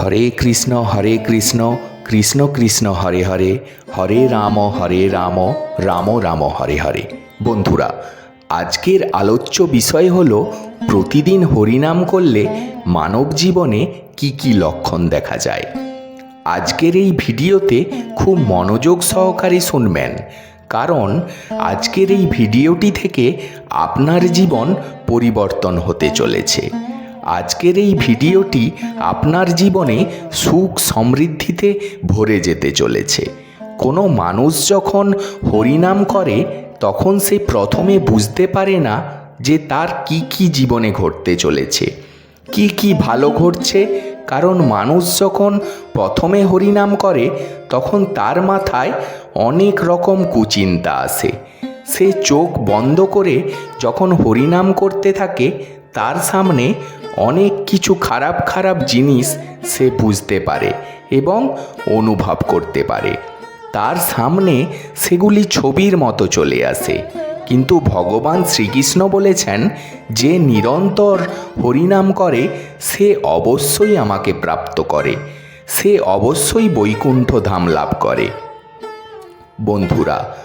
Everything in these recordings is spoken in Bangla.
হরে কৃষ্ণ হরে কৃষ্ণ কৃষ্ণ কৃষ্ণ, হরে হরে হরে রাম হরে রাম রাম রাম, হরে হরে। বন্ধুরা, আজকের আলোচ্য বিষয় হল প্রতিদিন হরিনাম করলে মানব জীবনে কি কি লক্ষণ দেখা যায়। আজকের এই ভিডিওতে খুব মনোযোগ সহকারে শুনবেন, কারণ আজকের এই ভিডিওটি থেকে আপনার জীবন পরিবর্তন হতে চলেছে। আজকের এই ভিডিওটি আপনার জীবনে সুখ সমৃদ্ধিতে ভরে যেতে চলেছে। কোনো মানুষ যখন হরিনাম করে, তখন সে প্রথমে বুঝতে পারে না যে তার কি কি জীবনে ঘটতে চলেছে। কি কি ভালো ঘটছে? কারণ মানুষ যখন প্রথমে হরিনাম করে, তখন তার মাথায় অনেক রকম কুচিন্তা আসে। সে চোখ বন্ধ করে যখন হরিনাম করতে থাকে, তার সামনে অনেক কিছু খারাপ খারাপ জিনিস সে বুঝতে পারে এবং অনুভব করতে পারে। তার সামনে সেগুলি ছবির মতো চলে আসে। কিন্তু ভগবান শ্রীকৃষ্ণ বলেছেন যে নিরন্তর হরিনাম করে, সে অবশ্যই আমাকে প্রাপ্ত করে। সে অবশ্যই বৈকুণ্ঠ ধাম লাভ করে। বন্ধুরা,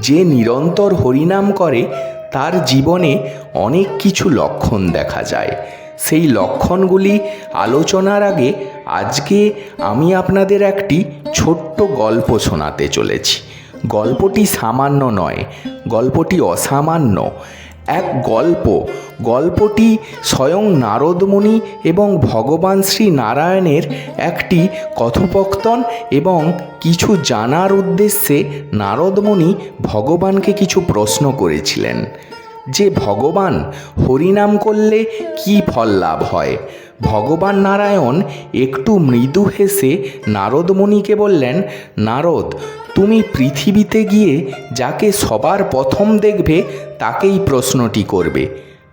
যে নিরন্তর হরিনাম করে, তার জীবনে অনেক কিছু লক্ষণ দেখা যায়। সেই লক্ষণগুলি আলোচনার আগে আজকে আমি আপনাদের একটি ছোট্ট গল্প শোনাতে চলেছি। গল্পটি সামান্য নয়, গল্পটি অসামান্য। এক গল্প, গল্পটি স্বয়ং নারদমুনি এবং ভগবান শ্রী নারায়ণের একটি কথোপকথন এবং কিছু জানার উদ্দেশ্যে নারদমুনি ভগবানকে কিছু প্রশ্ন করেছিলেন। যে ভগবান হরিনাম করলে কি ফল লাভ হয়? ভগবান নারায়ণ একটু মৃদু হেসে নারদমণিকে বললেন, নারদ, তুমি পৃথিবীতে গিয়ে যাকে সবার প্রথম দেখবে তাকেই প্রশ্নটি করবে।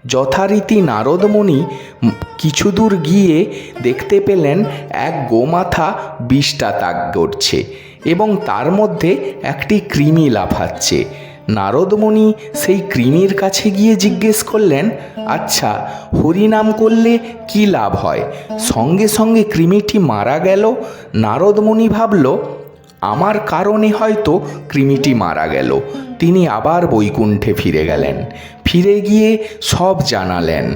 যথারীতি নারদমণি কিছু দূর গিয়ে দেখতে পেলেন এক গোমাথা বিষটা তাক করছে এবং তার মধ্যে একটি কৃমি লাফাচ্ছে। নারদমণি সেই কৃমির কাছে গিয়ে জিজ্ঞেস করলেন আচ্ছা হরিনাম করলে কি লাভ হয়? সঙ্গে সঙ্গে কৃমিটি মারা গেল? নারদমণি ভাবল, আমার কারণে হয়তো কৃমিটি মারা গেল। তিনি আবার বৈকুণ্ঠে ফিরে গেলেন। ফিরে গিয়ে সব জানালেন।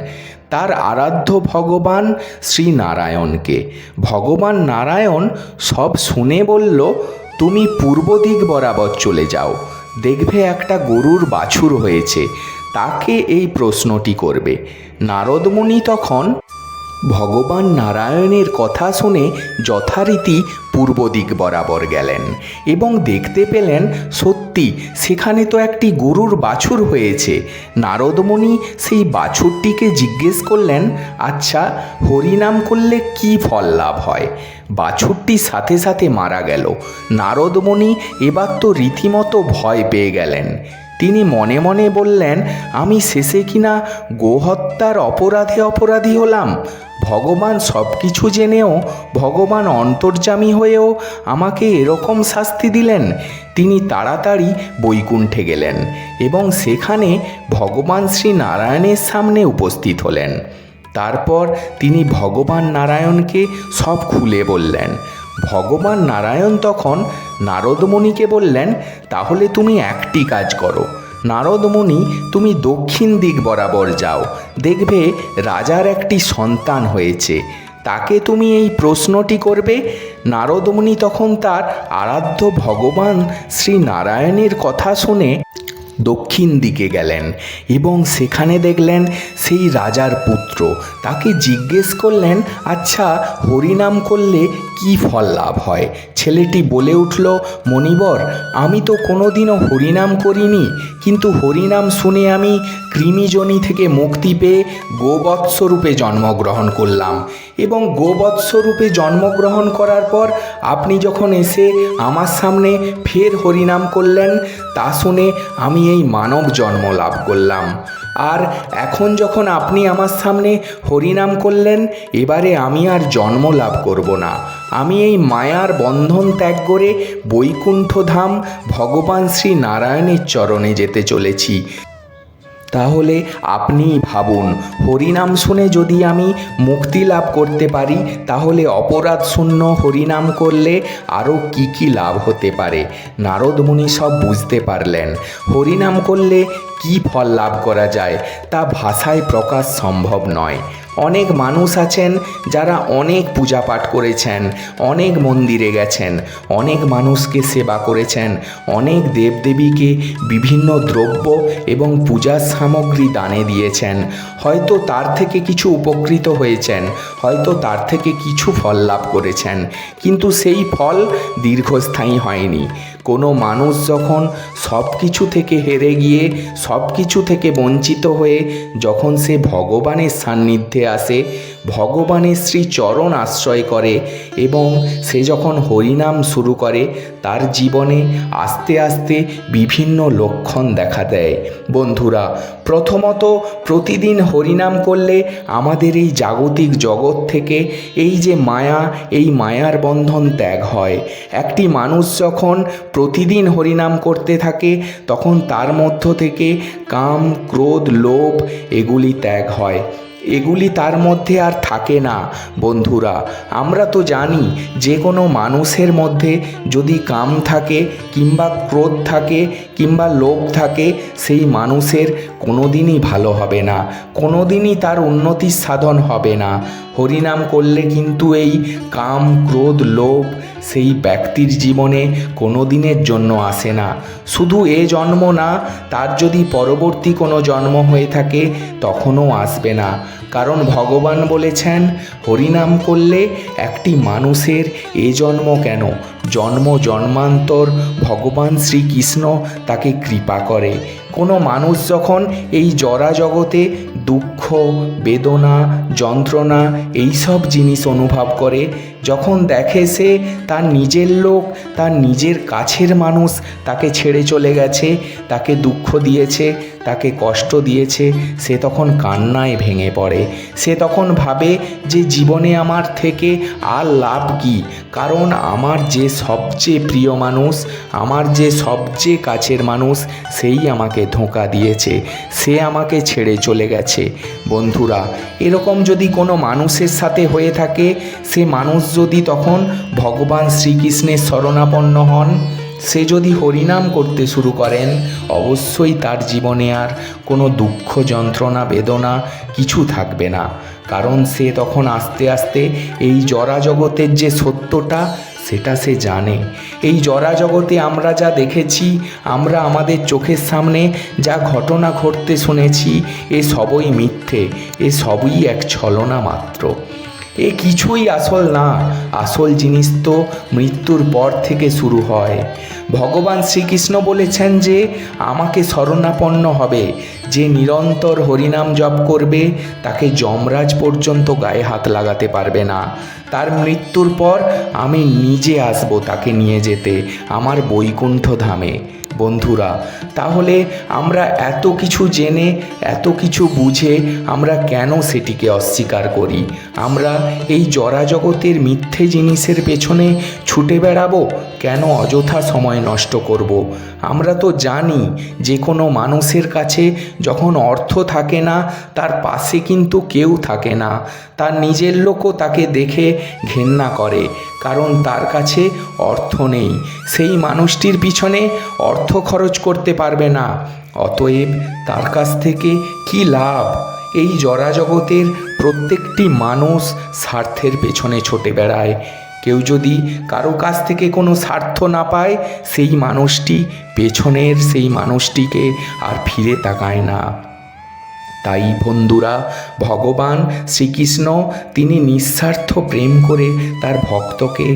তার আরাধ্য ভগবান শ্রী নারায়ণকে ভগবান নারায়ণ সব শুনে বলল, তুমি পূর্ব দিক বরাবর চলে যাও। দেখবে একটা গরুর বাছুর হয়েছে। তাকে এই প্রশ্নটি করবে। নারদমুনি তখন ভগবান নারায়ণের কথা শুনে যথারীতি পূর্ব দিক বরাবর গেলেন এবং দেখতে পেলেন, সত্যি, সেখানে তো একটি গরুর বাছুর হয়েছে। নারদমণি সেই বাছুরটিকে জিজ্ঞেস করলেন আচ্ছা হরিনাম করলে কি ফল লাভ হয়? বাছুরটি সাথে সাথে মারা গেল। নারদমণি এবার তো রীতিমতো ভয় পেয়ে গেলেন। তিনি মনে মনে বললেন, আমি শেষে কিনা গোহত্যার অপরাধে অপরাধী হলাম? ভগবান সব কিছু জেনেও, ভগবান অন্তর্যামী হয়েও আমাকে এরকম শাস্তি দিলেন। তিনি তাড়াতাড়ি বৈকুণ্ঠে গেলেন এবং সেখানে ভগবান শ্রী নারায়ণের সামনে উপস্থিত হলেন। তারপর তিনি ভগবান নারায়ণকে সব খুলে বললেন। ভগবান নারায়ণ তখন নারদমণিকে বললেন, তাহলে তুমি একটি কাজ করো। নারদমণি, তুমি দক্ষিণ দিক বরাবর যাও। দেখবে রাজার একটি সন্তান হয়েছে। তাকে তুমি এই প্রশ্নটি করবে, নারদমণি তখন তার আরাধ্য ভগবান শ্রী নারায়ণের কথা শুনে দক্ষিণ দিকে গেলেন এবং সেখানে দেখলেন সেই রাজার পুত্র। তাকে জিজ্ঞেস করলেন আচ্ছা হরিনাম করলে কি ফল লাভ হয়? ছেলেটি বলে উঠল, মণিবর, আমি তো কোনোদিনও হরিনাম করিনি। কিন্তু হরিনাম শুনে আমি কৃমিজনি থেকে মুক্তি পেয়ে গোবৎসরূপে জন্মগ্রহণ করলাম। এবং গোবৎসরূপে জন্মগ্রহণ করার পর আপনি যখন এসে আমার সামনে ফের হরিনাম করলেন, তা শুনে আমি এই মানব জন্ম লাভ করলাম। আর এখন যখন আপনি আমার সামনে হরিনাম করলেন, এবারে আমি আর জন্ম লাভ করব না। আমি এই মায়ার বন্ধন ত্যাগ করে বৈকুণ্ঠধাম ভগবান শ্রী নারায়ণের চরণে যেতে চলেছি। তাহলে আপনি ভাবুন। হরিনাম শুনে যদি আমি মুক্তি লাভ করতে পারি, তাহলে অপরাধ শূন্য হরিনাম করলে আরও কি কি লাভ হতে পারে? নারদ মুনি সব বুঝতে পারলেন। হরিনাম করলে কি ফল লাভ করা যায়, তা ভাষায় প্রকাশ সম্ভব নয়। অনেক মানুষ আছেন যারা অনেক পূজা পাঠ করেছেন, অনেক মন্দিরে গেছেন, অনেক মানুষকে সেবা করেছেন, অনেক দেবদেবীকে বিভিন্ন দ্রব্য এবং পূজার সামগ্রী দানে দিয়েছেন। হয়তো তার থেকে কিছু উপকৃত হয়েছেন, হয়তো তার থেকে কিছু ফল লাভ করেছেন, কিন্তু সেই ফল দীর্ঘস্থায়ী হয়নি। কোনো মানুষ যখন সব কিছু থেকে হেরে গিয়ে সব কিছু থেকে বঞ্চিত হয়ে যখন সে ভগবানের সান্নিধ্যে আসে ভগবানের শ্রী চরণ আশ্রয় করে এবং সে যখন হরিনাম শুরু করে, তার জীবনে আস্তে আস্তে বিভিন্ন লক্ষণ দেখা দেয়। বন্ধুরা, প্রথমত প্রতিদিন হরিনাম করলে আমাদের এই জাগতিক জগৎ থেকে এই যে মায়া, এই মায়ার বন্ধন ত্যাগ হয়। একটি মানুষ যখন প্রতিদিন হরিনাম করতে থাকে, তখন তার মধ্য থেকে কাম, ক্রোধ, লোভ এগুলি ত্যাগ হয়। এগুলি তার মধ্যে আর থাকে না, বন্ধুরা। আমরা তো জানি যে কোনো মানুষের মধ্যে যদি কাম থাকে, কিংবা ক্রোধ থাকে, কিংবা লোভ থাকে, সেই মানুষের কোনো দিনই ভালো হবে না কোনো দিনই তার উন্নতির সাধন হবে না। হরিনাম করলে কিন্তু এই কাম, ক্রোধ, লোভ সেই ব্যক্তির জীবনে কোনো দিনের জন্য আসে না। শুধু এ জন্ম না, তার যদি পরবর্তী কোনো জন্ম হয়ে থাকে, তখনও আসবে না। কারণ ভগবান বলেছেন, হরিনাম করলে একটি মানুষের এ জন্ম কেন? জন্ম জন্মান্তর ভগবান শ্রীকৃষ্ণ তাকে কৃপা করে। কোনো মানুষ যখন এই জরা জগতে দুঃখ, বেদনা, যন্ত্রণা এই সব জিনিস অনুভব করে, যখন দেখে সে তার নিজের লোক, তার নিজের কাছের মানুষ তাকে ছেড়ে চলে গেছে, তাকে দুঃখ দিয়েছে, তাকে কষ্ট দিয়েছে, সে তখন কান্নায় ভেঙে পড়ে। সে তখন ভাবে যে জীবনে আমার থেকে আর লাভ কি? কারণ আমার যে সবচেয়ে প্রিয় মানুষ, আমার যে সবচেয়ে কাছের মানুষ, সেই আমাকে ধোঁকা দিয়েছে, সে আমাকে ছেড়ে চলে গেছে। বন্ধুরা, এরকম যদি কোনো মানুষের সাথে হয়ে থাকে, সে মানুষ যদি তখন ভগবান শ্রীকৃষ্ণের শরণাপন্ন হন, সে যদি হরিনাম করতে শুরু করেন, অবশ্যই তার জীবনে আর কোনো দুঃখ, যন্ত্রণা, বেদনা কিছু থাকবে না। কারণ সে তখন আস্তে আস্তে এই জরা জগতের যে সত্যটা সেটা সে জানে। এই জরা জগতে আমরা যা দেখেছি, আমরা আমাদের চোখের সামনে যা ঘটনা ঘটতে শুনেছি, এ সবই মিথ্যে, এ সবই এক ছলনা মাত্র। এ কিছুই আসল না, আসল জিনিস তো মৃত্যুর পর থেকে শুরু হয়। ভগবান শ্রীকৃষ্ণ বলেছেন যে, আমাকে শরণাপন্ন হবে। যে নিরন্তর হরিনাম জপ করবে, তাকে যমরাজ পর্যন্ত গায়ে হাত লাগাতে পারবে না। তার মৃত্যুর পর আমি নিজে আসব তাকে নিয়ে যেতে, আমার বৈকুণ্ঠ ধামে। বন্ধুরা, তাহলে আমরা এত কিছু জেনে, এত কিছু বুঝে আমরা কেন সেটিকে অস্বীকার করি? আমরা এই জরাজগতের মিথ্যে জিনিসের পেছনে ছুটে বেড়াবো? কেন অযথা সময় নষ্ট করব। আমরা তো জানি যে কোনো মানুষের কাছে যখন অর্থ থাকে না, তার পাশে কিন্তু কেউ থাকে না। তার নিজের লোকও তাকে দেখে ঘেন্না করে, কারণ তার কাছে অর্থ নেই। সেই মানুষটির পিছনে অর্থ খরচ করতে পারবে না। অতএব তার কাছ থেকে কি লাভ? এই জরাজগতের প্রত্যেকটি মানুষ স্বার্থের পেছনে ছোটে বেড়ায়। কেউ যদি কারও কাছ থেকে কোনো স্বার্থ না পায়, সেই মানুষটি পেছনের সেই মানুষটিকে আর ফিরে তাকায় না। তাই বন্ধুরা, ভগবান শ্রীকৃষ্ণ, তিনি নিঃস্বার্থ প্রেম করে তার ভক্তকে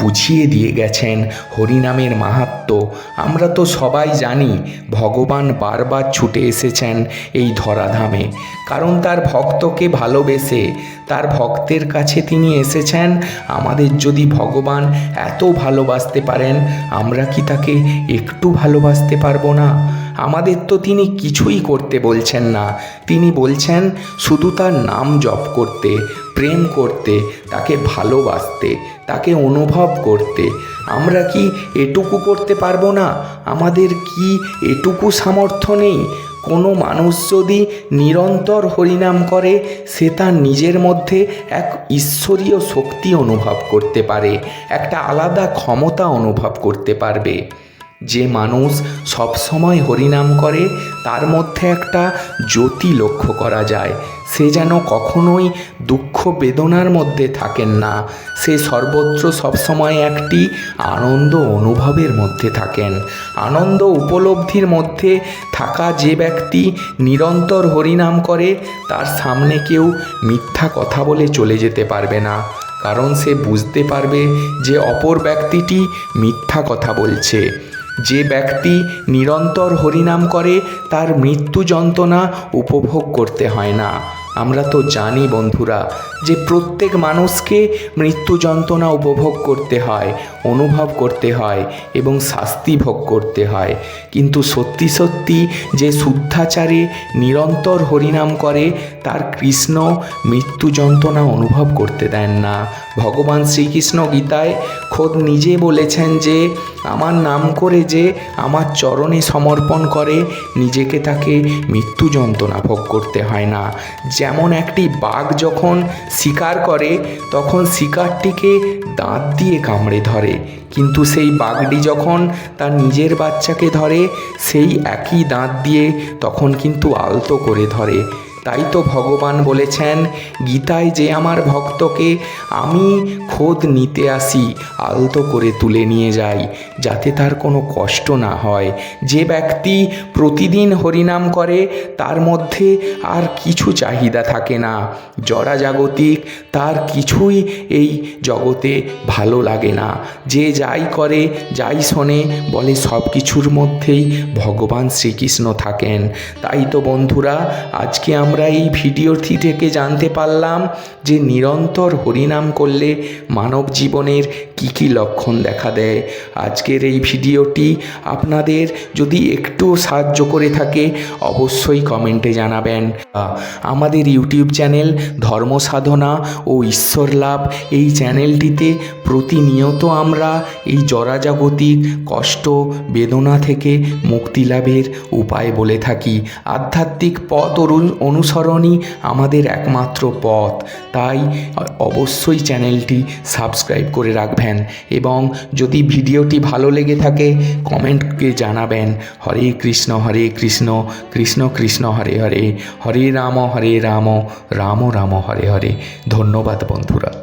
বুঝিয়ে দিয়ে গেছেন হরিনামের মাহাত্ম। আমরা তো সবাই জানি ভগবান বারবার ছুটে এসেছেন এই ধরাধামে। কারণ তার ভক্তকে ভালোবেসে, তার ভক্তের কাছে তিনি এসেছেন। আমাদের যদি ভগবান এত ভালোবাসতে পারেন, আমরা কি তাকে একটু ভালোবাসতে পারব না? আমাদের তো তিনি কিছুই করতে বলছেন না। তিনি বলছেন, শুধু তার নাম জপ করতে প্রেম করতে, তাকে ভালোবাসতে, তাকে অনুভব করতে, আমরা কি এটুকু করতে পারব না? আমাদের কি এটুকু সামর্থ্য নেই? কোনো মানুষ যদি নিরন্তর হরিনাম করে, সে তার নিজের মধ্যে এক ঈশ্বরীয় শক্তি অনুভব করতে পারে, একটা আলাদা ক্ষমতা অনুভব করতে পারবে। যে মানুষ সবসময় হরিনাম করে, তার মধ্যে একটা জ্যোতি লক্ষ্য করা যায়। সে যেন কখনোই দুঃখ বেদনার মধ্যে থাকেন না। সে সর্বত্র সবসময় একটি আনন্দ অনুভবের মধ্যে থাকেন। আনন্দ উপলব্ধির মধ্যে থাকা যে ব্যক্তি নিরন্তর হরিনাম করে, তার সামনে কেউ মিথ্যা কথা বলে চলে যেতে পারবে না। কারণ সে বুঝতে পারবে যে অপর ব্যক্তিটি মিথ্যা কথা বলছে। যে ব্যক্তি নিরন্তর হরিনাম করে, তার মৃত্যু যন্ত্রণা উপভোগ করতে হয় না। আমরা তো জানি বন্ধুরা যে প্রত্যেক মানুষকে মৃত্যু যন্ত্রণা উপভোগ করতে হয়। অনুভব করতে হয় এবং শাস্তি ভোগ করতে হয়। কিন্তু সত্যি সত্যি যে শুদ্ধাচারে নিরন্তর হরিনাম করে, তার কৃষ্ণ মৃত্যু যন্ত্রণা অনুভব করতে দেন না। ভগবান শ্রীকৃষ্ণ গীতায় খোদ নিজে বলেছেন যে, আমার নাম করে যে আমার চরণে সমর্পণ করে, নিজেকে তাকে মৃত্যু যন্ত্রণা ভোগ করতে হয় না। যেমন একটি বাঘ যখন শিকার করে, তখন শিকারটিকে দাঁত দিয়ে কামড়ে ধরে। কিন্তু সেই বাঘটি যখন তার নিজের বাচ্চাকে ধরে, সেই একই দাঁত দিয়ে তখন কিন্তু আলতো করে ধরে। তাই তো ভগবান বলেছেন, গীতায় যে আমার ভক্তকে আমি খোদ নিতে আসি, আলতো করে তুলে নিয়ে যাই, যাতে তার কোনো কষ্ট না হয়। যে ব্যক্তি প্রতিদিন হরিনাম করে, তার মধ্যে আর কিছু চাহিদা থাকে না। জরা জাগতিক, তার কিছুই এই জগতে ভালো লাগে না। যে যাই করে, যাই শোনে, বলে সব কিছুর মধ্যেই ভগবান শ্রীকৃষ্ণ থাকেন। তাই তো বন্ধুরা, আজকে আমরা এই ভিডিওটি থেকে জানতে পারলাম যে নিরন্তর হরিনাম করলে মানব জীবনের কী কী লক্ষণ দেখা দেয়। আজকের এই ভিডিওটি আপনাদের যদি একটু সাহায্য করে থাকে, অবশ্যই কমেন্টে জানাবেন। আমাদের ইউটিউব চ্যানেল ধর্ম সাধনা ও ঈশ্বর লাভ এই চ্যানেলটিতে প্রতিনিয়ত আমরা এই জরাজাগতিক কষ্ট, বেদনা থেকে মুক্তি লাভের উপায় বলে থাকি। আধ্যাত্মিক পথ অনু- অনুসরণই আমাদের একমাত্র পথ। তাই অবশ্যই চ্যানেলটি সাবস্ক্রাইব করে রাখবেন এবং যদি ভিডিওটি ভালো লেগে থাকে, কমেন্টকে জানাবেন, হরে কৃষ্ণ হরে কৃষ্ণ কৃষ্ণ কৃষ্ণ, হরে হরে হরে রাম হরে রাম রাম রাম, হরে হরে। ধন্যবাদ বন্ধুরা।